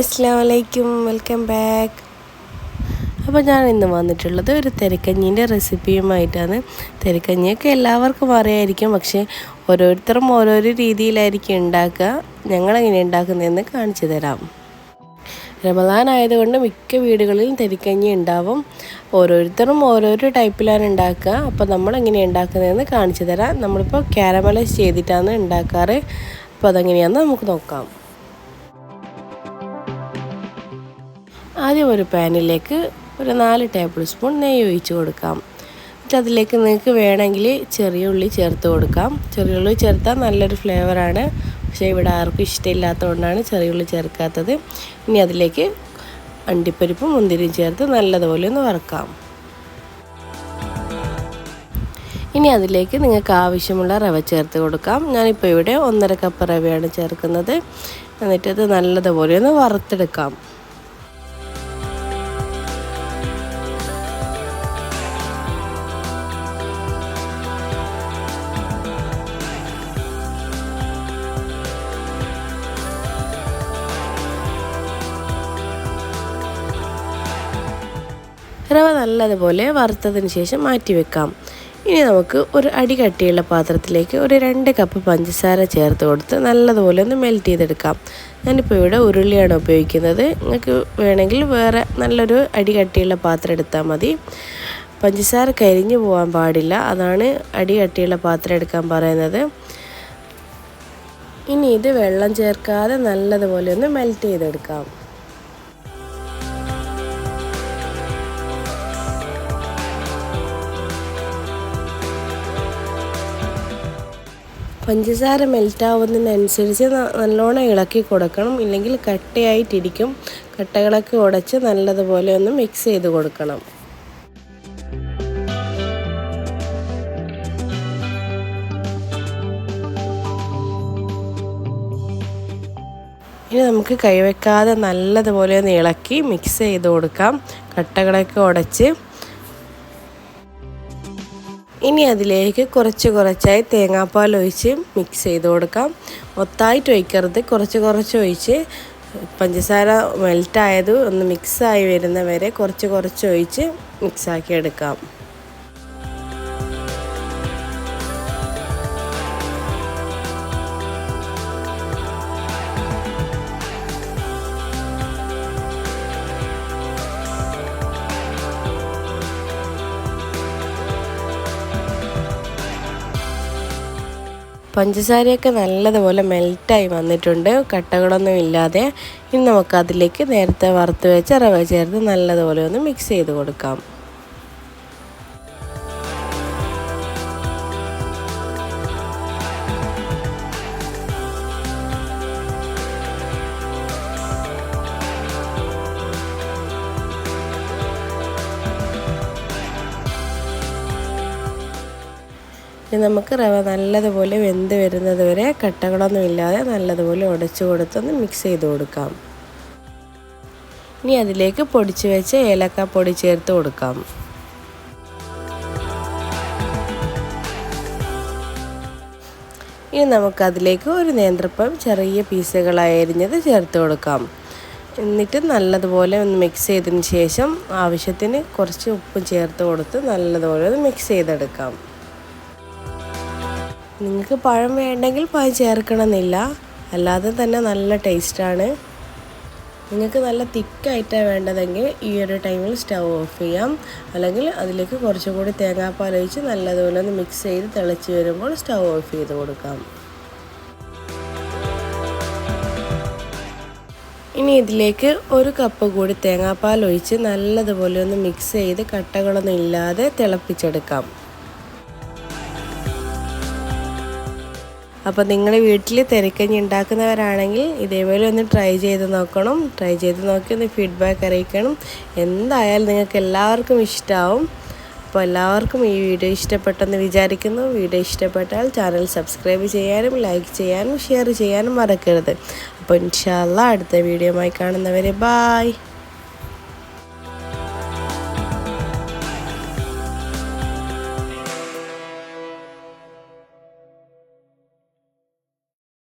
അസ്സാം വലൈക്കും welcome back. അപ്പോൾ ഞാൻ ഇന്ന് വന്നിട്ടുള്ളത് ഒരു തിരക്കഞ്ഞീന്റെ റെസിപ്പിയുമായിട്ടാണ്. തിരക്കഞ്ഞിയൊക്കെ എല്ലാവർക്കും അറിയായിരിക്കും പക്ഷേ ഓരോരുത്തരും ഓരോരോ രീതിയിലായിരിക്കും ഉണ്ടാക്കുക. ഞങ്ങളെങ്ങനെ ഉണ്ടാക്കുന്നതെന്ന് കാണിച്ചു തരാം. റമദാൻ ആയതുകൊണ്ട് മിക്ക വീടുകളിലും തിരക്കഞ്ഞി ഉണ്ടാവും. ഓരോരുത്തരും ഓരോരോ ടൈപ്പിലാണ് ഉണ്ടാക്കുക. അപ്പോൾ നമ്മൾ എങ്ങനെ ഉണ്ടാക്കുന്നതെന്ന് കാണിച്ചു തരാം. നമ്മളിപ്പോൾ കാരമലൈസ് ചെയ്തിട്ടാണ് ഉണ്ടാക്കാറ്. അപ്പോൾ അതെങ്ങനെയാണെന്ന് നമുക്ക് നോക്കാം. ആദ്യം ഒരു പാനിലേക്ക് ഒരു നാല് ടേബിൾ സ്പൂൺ നെയ്യ് ഒഴിച്ച് കൊടുക്കാം. എന്നിട്ട് അതിലേക്ക് നിങ്ങൾക്ക് വേണമെങ്കിൽ ചെറിയ ഉള്ളി ചേർത്ത് കൊടുക്കാം. ചെറിയ ഉള്ളി ചേർത്താൽ നല്ലൊരു ഫ്ലേവറാണ് പക്ഷേ ഇവിടെ ആർക്കും ഇഷ്ടമില്ലാത്തതുകൊണ്ടാണ് ചെറിയ ഉള്ളി ചേർക്കാത്തത്. ഇനി അതിലേക്ക് അണ്ടിപ്പരിപ്പും മുന്തിരിയും ചേർത്ത് നല്ലതുപോലെ ഒന്ന് വറക്കാം. ഇനി അതിലേക്ക് നിങ്ങൾക്ക് ആവശ്യമുള്ള റവ ചേർത്ത് കൊടുക്കാം. ഞാനിപ്പോൾ ഇവിടെ ഒന്നര കപ്പ് റവയാണ് ചേർക്കുന്നത്. എന്നിട്ടത് നല്ലതുപോലെ ഒന്ന് വറുത്തെടുക്കാം. റവ നല്ലതുപോലെ വറുത്തതിന് ശേഷം മാറ്റി വെക്കാം. ഇനി നമുക്ക് ഒരു അടി കട്ടിയുള്ള പാത്രത്തിലേക്ക് ഒരു രണ്ട് കപ്പ് പഞ്ചസാര ചേർത്ത് കൊടുത്ത് നല്ലതുപോലെ ഒന്ന് മെൽറ്റ് ചെയ്തെടുക്കാം. ഞാനിപ്പോൾ ഇവിടെ ഉരുളിയാണ് ഉപയോഗിക്കുന്നത്. നിങ്ങൾക്ക് വേണമെങ്കിൽ വേറെ നല്ലൊരു അടി കട്ടിയുള്ള പാത്രം എടുത്താൽ മതി. പഞ്ചസാര കരിഞ്ഞു പോകാൻ പാടില്ല. അതാണ് അടി കട്ടിയുള്ള പാത്രം എടുക്കാൻ പറയുന്നത്. ഇനി ഇത് വെള്ളം ചേർക്കാതെ നല്ലതുപോലെ ഒന്ന് മെൽറ്റ് ചെയ്തെടുക്കാം. പഞ്ചസാര മെൽറ്റാവുന്നതിനനുസരിച്ച് നല്ലോണം ഇളക്കി കൊടുക്കണം. ഇല്ലെങ്കിൽ കട്ടയായിട്ടിരിക്കും. കട്ടകളൊക്കെ ഉടച്ച് നല്ലതുപോലെ ഒന്ന് മിക്സ് ചെയ്ത് കൊടുക്കണം. ഇനി നമുക്ക് കൈവെക്കാതെ നല്ലതുപോലെ ഒന്ന് ഇളക്കി മിക്സ് ചെയ്ത് കൊടുക്കാം. കട്ടകളൊക്കെ ഉടച്ച് ഇനി അതിലേക്ക് കുറച്ച് കുറച്ചായി തേങ്ങാപ്പാൽ ഒഴിച്ച് മിക്സ് ചെയ്ത് കൊടുക്കാം. ഒത്തായിട്ട് ഒഴിക്കരുത്. കുറച്ച് കുറച്ച് ഒഴിച്ച് പഞ്ചസാര മെൽറ്റായത് ഒന്ന് മിക്സായി വരുന്നവരെ കുറച്ച് കുറച്ച് ഒഴിച്ച് മിക്സാക്കി എടുക്കാം. പഞ്ചസാരയൊക്കെ നല്ലതുപോലെ മെൽറ്റായി വന്നിട്ടുണ്ട്. കട്ടകളൊന്നും ഇല്ലാതെ. ഇനി നമുക്ക് അതിലേക്ക് നേരത്തെ വറുത്ത് വെച്ച റവ ചേർത്ത് നല്ലതുപോലെ ഒന്ന് മിക്സ് ചെയ്ത് കൊടുക്കാം. ഇനി നമുക്ക് റവ നല്ലതുപോലെ വെന്ത് വരുന്നത് വരെ കട്ടകളൊന്നും ഇല്ലാതെ നല്ലതുപോലെ ഉടച്ചു കൊടുത്തൊന്ന് മിക്സ് ചെയ്ത് കൊടുക്കാം. ഇനി അതിലേക്ക് പൊടിച്ച് വെച്ച് ഏലക്ക പൊടി ചേർത്ത് കൊടുക്കാം. ഇനി നമുക്കതിലേക്ക് ഒരു നേന്ത്രപ്പം ചെറിയ പീസുകളായി അരിഞ്ഞത് ചേർത്ത് കൊടുക്കാം. എന്നിട്ട് നല്ലതുപോലെ ഒന്ന് മിക്സ് ചെയ്തതിന് ശേഷം ആവശ്യത്തിന് കുറച്ച് ഉപ്പ് ചേർത്ത് കൊടുത്ത് നല്ലതുപോലെ ഒന്ന് മിക്സ് ചെയ്തെടുക്കാം. നിങ്ങൾക്ക് പഴം വേണ്ടെങ്കിൽ പഴം ചേർക്കണമെന്നില്ല. അല്ലാതെ തന്നെ നല്ല ടേസ്റ്റാണ്. നിങ്ങൾക്ക് നല്ല തിക്കായിട്ടാണ് വേണ്ടതെങ്കിൽ ഈ ഒരു ടൈമിൽ സ്റ്റവ് ഓഫ് ചെയ്യാം. അല്ലെങ്കിൽ അതിലേക്ക് കുറച്ചും കൂടി തേങ്ങാപ്പാൽ ഒഴിച്ച് നല്ലതുപോലെ ഒന്ന് മിക്സ് ചെയ്ത് തിളച്ച് വരുമ്പോൾ സ്റ്റവ് ഓഫ് ചെയ്ത് കൊടുക്കാം. ഇനി ഇതിലേക്ക് ഒരു കപ്പ് കൂടി തേങ്ങാപ്പാൽ ഒഴിച്ച് നല്ലതുപോലെ ഒന്ന് മിക്സ് ചെയ്ത് കട്ടകളൊന്നും ഇല്ലാതെ തിളപ്പിച്ചെടുക്കാം. അപ്പോൾ നിങ്ങൾ വീട്ടിൽ തിരക്കഞ്ഞി ഉണ്ടാക്കുന്നവരാണെങ്കിൽ ഇതേപോലെ ഒന്ന് ട്രൈ ചെയ്ത് നോക്കണം. ട്രൈ ചെയ്ത് നോക്കി ഒന്ന് ഫീഡ്ബാക്ക് അറിയിക്കണം. എന്തായാലും നിങ്ങൾക്ക് എല്ലാവർക്കും ഇഷ്ടമാവും അപ്പോൾ എല്ലാവർക്കും ഈ വീഡിയോ ഇഷ്ടപ്പെട്ടെന്ന് വിചാരിക്കുന്നു. വീഡിയോ ഇഷ്ടപ്പെട്ടാൽ ചാനൽ സബ്സ്ക്രൈബ് ചെയ്യാനും ലൈക്ക് ചെയ്യാനും ഷെയർ ചെയ്യാനും മറക്കരുത്. അപ്പോൾ ഇൻഷാല്ല അടുത്ത വീഡിയോയുമായി കാണുന്നവരെ ബായ്